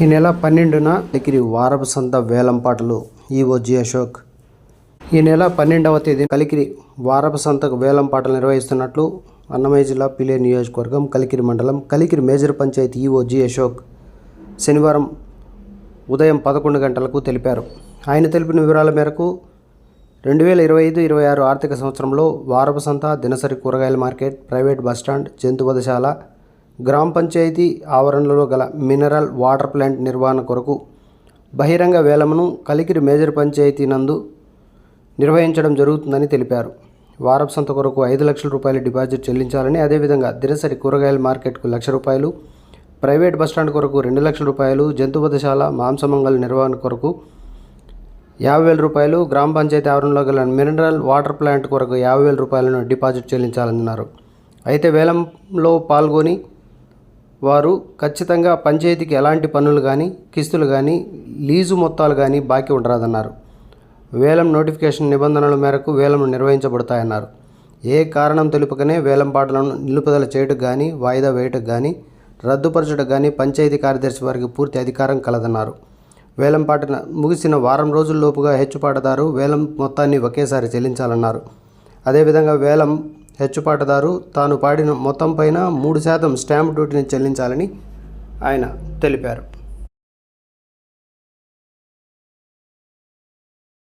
ఈ నెల పన్నెండున ఎకిరి వారపు సంత వేలంపాటలు ఈవోజీ జి అశోక్. ఈ నెల పన్నెండవ తేదీ కలికిరి వారపు సంతకు వేలంపాటలు నిర్వహిస్తున్నట్లు అన్నమయ్య జిల్లా పిలే నియోజకవర్గం కలికిరి మండలం Kalikiri major panchayat EO G Ashok శనివారం ఉదయం పదకొండు గంటలకు తెలిపారు. ఆయన తెలిపిన వివరాల మేరకు రెండు వేల ఇరవై ఐదు ఇరవై ఆరు ఆర్థిక సంవత్సరంలో వారపు సంత దినసరి కూరగాయల మార్కెట్ ప్రైవేట్ బస్టాండ్ జంతువధశాల గ్రామ పంచాయతీ ఆవరణలో గల మినరల్ వాటర్ ప్లాంట్ నిర్వహణ కొరకు బహిరంగ వేలమును కలికిరి మేజర్ పంచాయతీ నందు నిర్వహించడం జరుగుతుందని తెలిపారు. వారపు సంత కొరకు ఐదు లక్షల రూపాయల డిపాజిట్ చెల్లించాలని అదేవిధంగా దినసరి కూరగాయల మార్కెట్కు లక్ష రూపాయలు ప్రైవేట్ బస్టాండ్ కొరకు రెండు లక్షల రూపాయలు జంతువధశాల మాంసమంగళ నిర్వహణ కొరకు యాభై వేల రూపాయలు గ్రామ పంచాయతీ ఆవరణలో గల మినరల్ వాటర్ ప్లాంట్ కొరకు యాభై వేల రూపాయలను డిపాజిట్ చెల్లించాలన్నారు. అయితే వేలంలో పాల్గొని వారు ఖచ్చితంగా పంచాయతీకి ఎలాంటి పన్నులు కానీ కిస్తులు కానీ లీజు మొత్తాలు కానీ బాకీ ఉండరాదన్నారు. వేలం నోటిఫికేషన్ నిబంధనల మేరకు వేలం నిర్వహించబడతాయన్నారు. ఏ కారణం తెలుపకనే వేలం పాటలను నిలుపుదల చేయటం కానీ వాయిదా వేయటకు కానీ రద్దుపరచడం కానీ పంచాయతీ కార్యదర్శి వారికి పూర్తి అధికారం కలదన్నారు. వేలం పాట ముగిసిన వారం రోజుల్లోపుగా హెచ్చుపాటదారు వేలం మొత్తాన్ని ఒకేసారి చెల్లించాలన్నారు. అదేవిధంగా వేలం హెచ్చుపాటదారు తాను పాడిన మొత్తంపైన మూడు శాతం స్టాంప్ డ్యూటీని చెల్లించాలని ఆయన తెలిపారు.